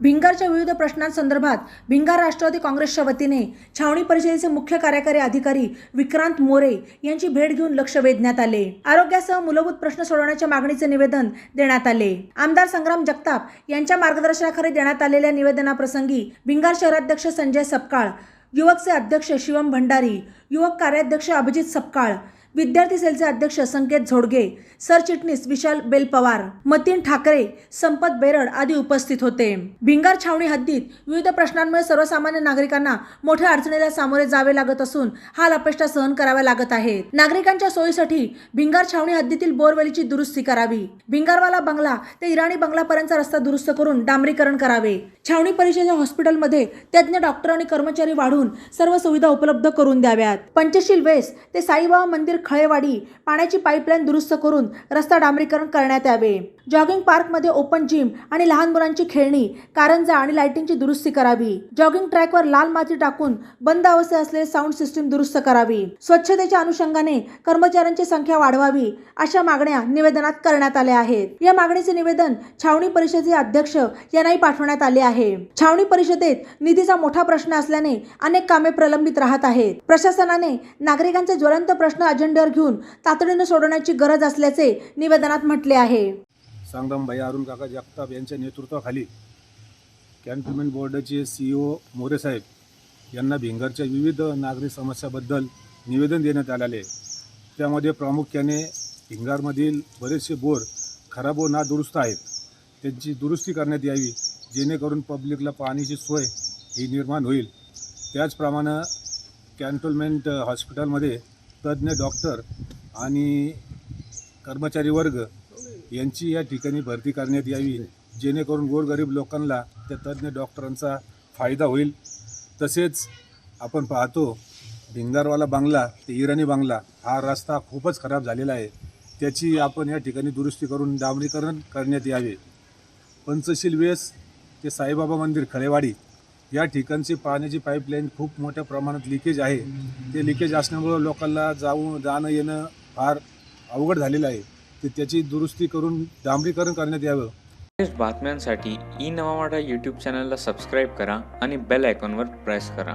भिंगारच्या विविध प्रश्नांसंदर्भात भिंगार राष्ट्रवादी काँग्रेसच्या वतीने छावणी परिषदेचे मुख्य कार्यकारी अधिकारी विक्रांत मोरे यांची भेट घेऊन लक्ष वेधण्यात आले. आरोग्यासह मूलभूत प्रश्न सोडवण्याच्या मागणीचे निवेदन देण्यात आले. आमदार संग्राम जगताप यांच्या मार्गदर्शनाखाली देण्यात आलेल्या निवेदनाप्रसंगी भिंगार शहराध्यक्ष संजय सपकाळ युवकचे अध्यक्ष शिवम भंडारी युवक कार्याध्यक्ष अभिजित सपकाळ विद्यार्थी सेलचे अध्यक्ष संकेत झोडगे सरचिटणीस विशाल बेलपवार मतीन ठाकरे संपत बेरड आदी उपस्थित होते. भिंगार छावणी हद्दीत विविध प्रश्नांमुळे सर्वसामान्य नागरिकांना मोठ्या अडचणीला सामोरे जावे लागत असून हाल अपेष्टा सहन कराव्या लागत आहेत नागरिकांच्या सोयीसाठी भिंगार छावणी हद्दीतील बोरवेलीची दुरुस्ती करावी. भिंगारवाला बंगला ते इराणी बंगलापर्यंतचा रस्ता दुरुस्त करून डांबरीकरण करावे. छावणी परिषदेच्या हॉस्पिटलमध्ये तज्ज्ञ डॉक्टर आणि कर्मचारी वाढून सर्व सुविधा उपलब्ध करून द्याव्यात. पंचशील वेस ते साईबाबा मंदिर खळेवाडी पाण्याची पाईपलाईन दुरुस्त करून रस्ता डांबरीकरण करण्यात यावे. जॉगिंग पार्कमध्ये ओपन जिम आणि लहान मुलांची खेळणी कारंजा आणि लायटिंगची दुरुस्ती करावी. जॉगिंग ट्रॅकवर लाल माती टाकून बंद अवस्थेत असलेले साऊंड सिस्टीम दुरुस्त करावी. स्वच्छतेच्या अनुषंगाने कर्मचाऱ्यांची संख्या वाढवावी अशा मागण्या निवेदनात करण्यात आल्या आहेत. या मागणीचे निवेदन छावणी परिषदेचे अध्यक्ष यांनाही पाठवण्यात आले आहे. छावणी परिषदेत निधीचा मोठा प्रश्न असल्याने अनेक कामे प्रलंबित राहत आहेत. प्रशासनाने नागरिकांचे ज्वलंत प्रश्न अजेंड्यावर घेऊन तातडीने सोडवण्याची गरज असल्याचे निवेदनात म्हटले आहे. संग्रामभाई अरुण काका जगताप यांच्या नेतृत्वाखाली कॅन्टोन्मेंट बोर्डाचे सी ओ मोरेसाहेब यांना भिंगरच्या विविध नागरिक समस्याबद्दल निवेदन देण्यात आलेले आहे. त्यामध्ये प्रामुख्याने भिंगारमधील बरेचसे बोर खराब व नादुरुस्त आहेत त्यांची दुरुस्ती करण्यात यावी जेणेकरून पब्लिकला पाण्याची सोय ही निर्माण होईल त्याचप्रमाणे कॅन्टोन्मेंट हॉस्पिटलमध्ये तज्ज्ञ डॉक्टर आणि कर्मचारी वर्ग यांची या ठिकाणी भरती करण्यात यावी जेणेकरून गोरगरीब लोकांना त्या तज्ज्ञ डॉक्टरांचा फायदा होईल. तसेच आपण पाहतो भिंगारवाला बांगला ते इराणी बांगला हा रस्ता खूपच खराब झालेला आहे. त्याची आपण या ठिकाणी दुरुस्ती करून डांबरीकरण करण्यात यावे. पंचशील वेस ते साईबाबा मंदिर खळेवाडी या ठिकाणची पाण्याची पाईपलाईन खूप मोठ्या प्रमाणात लिकेज आहे. ते लिकेज असल्यामुळं लोकांना जाऊन जाणं येणं फार अवघड झालेलं आहे. ते त्याची दुरुस्ती करून डांबरीकरण करण्यात यावं. लेटेस्ट बातम्यांसाठी ई नवावाडा यूट्यूब चॅनलला सबस्क्राईब करा आणि बेल आयकॉनवर प्रेस करा.